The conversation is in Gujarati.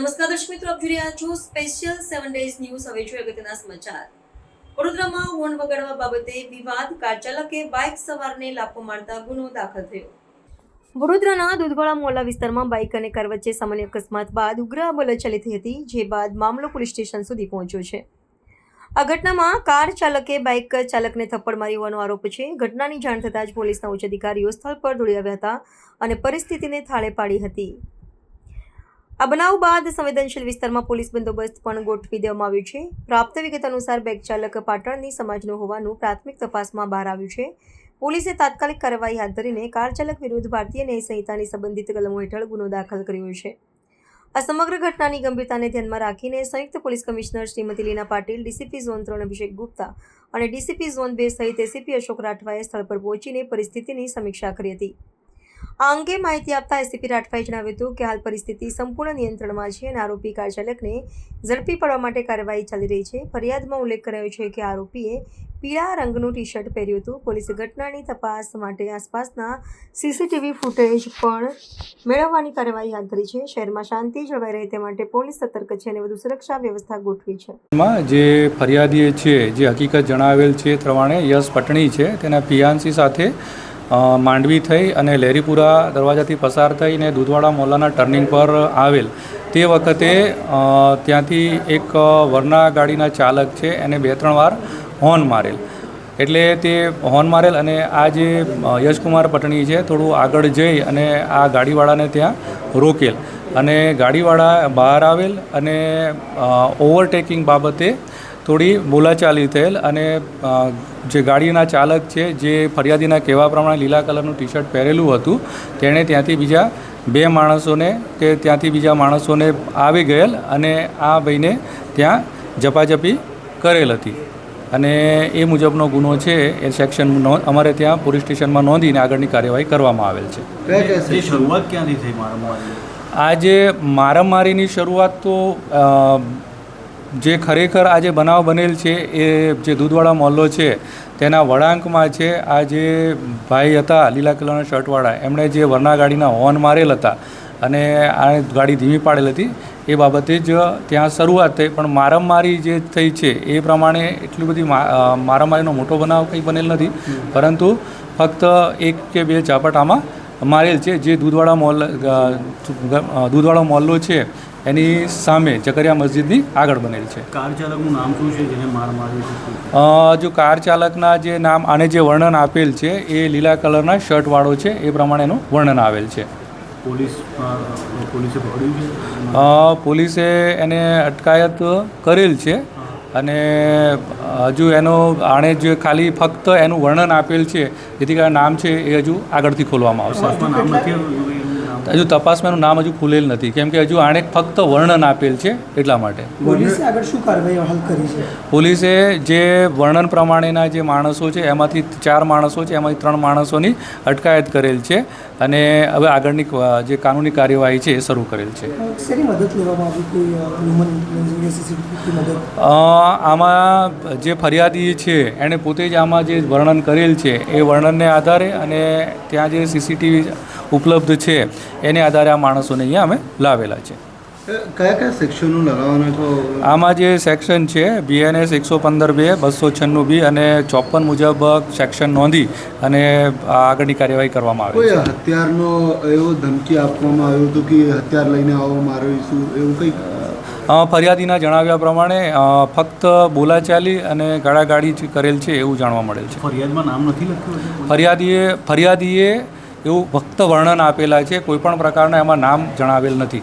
આપ જોઈ રહ્યા છો સ્પેશિયલ સેવન ડેઝ ન્યૂઝ હવે જોઈએ અગત્યના સમાચાર. વડોદરામાં હોર્ન વગાડવા બાબતે વિવાદ. કાર ચાલકે બાઇક સવારને લાફો મારતા ગુનો દાખલ થયો. વડોદરાના દૂધવાળા મોહલ્લા વિસ્તારમાં બાઇક અને કાર વચ્ચે સામાન્ય અકસ્માત બાદ ઉગ્ર બોલાચાલી થઈ હતી, જે બાદ મામલો પોલીસ સ્ટેશન સુધી પહોંચ્યો છે. આ ઘટનામાં કાર ચાલકે બાઇક ચાલકને થપ્પડ મારી હોવાનો આરોપ છે. ઘટનાની જાણ થતાં જ પોલીસના ઉચ્ચ અધિકારીઓ સ્થળ પર દોડી આવ્યા હતા અને પરિસ્થિતિને થાળે પાડી હતી. આ બનાવ બાદ સંવેદનશીલ વિસ્તારમાં પોલીસ બંદોબસ્ત પણ ગોઠવી દેવામાં આવ્યો છે. પ્રાપ્ત વિગત અનુસાર બેગ ચાલક પાટણની સમાજનો હોવાનું પ્રાથમિક તપાસમાં બહાર આવ્યું છે. પોલીસે તાત્કાલિક કાર્યવાહી હાથ ધરીને કાર ચાલક વિરુદ્ધ ભારતીય ન્યાય સંહિતાની સંબંધિત કલમો હેઠળ ગુનો દાખલ કર્યો છે. આ સમગ્ર ઘટનાની ગંભીરતાને ધ્યાનમાં રાખીને સંયુક્ત police commissioner Shrimati Leena Patil, DCP zone ત્રણ અભિષેક ગુપ્તા અને ડીસીપી ઝોન બે સહિત એસીપી અશોક રાઠવાએ સ્થળ પર પહોંચીને પરિસ્થિતિની સમીક્ષા કરી હતી. આ અંગે માહિતી આપતા એસીપી રાઠવાએ જણાવ્યું હતું કે હાલ પરિસ્થિતિ સંપૂર્ણ નિયંત્રણમાં છે અને આરોપી કાર ચાલકને ઝડપી પડવા માટે કાર્યવાહી ચાલી રહી છે. ફરિયાદમાં ઉલ્લેખ કરાયો છે કે આરોપીએ પીળા રંગનું ટી શર્ટ પહેર્યું હતું. પોલીસે ઘટનાની તપાસ માટે આસપાસના સીસીટીવી ફૂટેજ પણ મેળવવાની કાર્યવાહી હાથ ધરી છે. શહેરમાં શાંતિ જળવાઈ રહે તે માટે પોલીસ સતર્ક છે અને વધુ સુરક્ષા વ્યવસ્થા ગોઠવી છે. જે ફરિયાદીએ છે, જે હકીકત જણાવેલ છે પ્રમાણે યશ પટણી છે. તેના પિયાન્સી સાથે માંડવી થઈ અને લેરીપુરા દરવાજાથી પસાર થઈને દૂધવાડા મોલાના ટર્નિંગ પર આવેલ. તે વખતે ત્યાંથી એક વરના ગાડીના ચાલક છે, એને બે, ત્રણ વાર હોર્ન મારેલ. એટલે તે હોર્ન મારેલ અને આ જે યશકુમાર પટણી છે, થોડું આગળ જઈ અને આ ગાડીવાળાને ત્યાં રોકેલ. અને ગાડીવાળા બહાર આવેલ અને ઓવરટેકિંગ બાબતે થોડી બોલાચાલી થયેલ અને જે ગાડીના ચાલક છે જે ફરિયાદીના કહેવા પ્રમાણે લીલા કલરનું ટી શર્ટ પહેરેલું હતું તેણે ત્યાંથી બીજા બે માણસોને કે ત્યાંથી બીજા માણસોને આવી ગયેલ અને આ ભાઈને ત્યાં ઝપાઝપી કરેલ હતી. અને એ મુજબનો ગુનો છે એ સેક્શન અમારે ત્યાં પોલીસ સ્ટેશનમાં નોંધીને આગળની કાર્યવાહી કરવામાં આવેલ છે. શરૂઆત ક્યાંથી થઈ મારામારી આ મારામારીની શરૂઆત તો જે ખરેખર આ જે બનાવ બનેલ છે, એ જે દૂધવાળા મોહલ્લો છે, તેના વળાંકમાં છે, આ જે ભાઈ હતા, લીલા કલરના શર્ટવાળા, એમણે જે વરના ગાડીના હોર્ન મારેલ હતા અને આ ગાડી ધીમી પાડેલ હતી, એ બાબતે જ ત્યાં શરૂઆત થઈ. પણ મારામારી જે થઈ છે, એ પ્રમાણે એટલી બધી મારામારીનો મોટો બનાવ કંઈ બનેલ નથી. પરંતુ ફક્ત એક કે બે ઝાપટામાં મારેલ છે. જે દૂધવાળા મોલ દૂધવાળો મોહલ્લો છે એની સામે ચકરિયા મસ્જિદની આગળ બનેલ છે. કાર ચાલકનું નામ શું છે જેને માર માર્યો છે? જો કાર ચાલકના જે નામ આને જે વર્ણન આપેલ છે એ લીલા કલરના શર્ટવાળો છે એ પ્રમાણે એનું વર્ણન આવેલ છે. પોલીસ પોલીસે પકડ્યું પોલીસે એને અટકાયત કરેલ છે અને હજુ એનો આણે જે ખાલી ફક્ત એનું વર્ણન આપેલ છે જેથી કારણે નામ છે એ હજુ આગળથી ખોલવામાં આવશે. હજુ તપાસમાં એનું નામ હજુ ખુલેલ નથી. કેમ કે હજુ આણે ફક્ત વર્ણન આપેલ છે એટલા માટે. પોલીસે આગળ શું કાર્યવાહી હાલ કરી છે? પોલીસે જે વર્ણન પ્રમાણેના જે માણસો છે એમાંથી ચાર માણસો છે એમાંથી ત્રણ માણસોની અટકાયત કરેલ છે અને હવે આગળની જે કાનૂની કાર્યવાહી છે એ શરૂ કરેલ છે. આમાં જે ફરિયાદી છે એણે પોતે જ આમાં જે વર્ણન કરેલ છે એ વર્ણનને આધારે અને ત્યાં જે સીસીટીવી ઉપલબ્ધ છે એને આધારે આ માણસોને અહીંયા અમે લાવેલા છે. કયા કયા સેક્શનો લગાવવાના છો? આમાં જે સેક્શન છે બીએનએસ એકસો પંદર બે બસો છન્નું બી અને ચોપન મુજબ સેક્શન નોંધી અને આગળની કાર્યવાહી કરવામાં આવે કોઈ હથિયારનો એવો ધમકી આપવામાં આવ્યો હતો કે હથિયાર લઈને આવો મારીશું એવું કંઈક? ફરિયાદીના જણાવ્યા પ્રમાણે ફક્ત બોલાચાલી અને ગાળાગાળી કરેલ છે એવું જાણવા મળેલ છે. ફરિયાદમાં નામ નથી લખ્યું? ફરિયાદીએ ફરિયાદીએ એવું ફક્ત વર્ણન આપેલા છે કોઈપણ પ્રકારના એમાં નામ જણાવેલ નથી.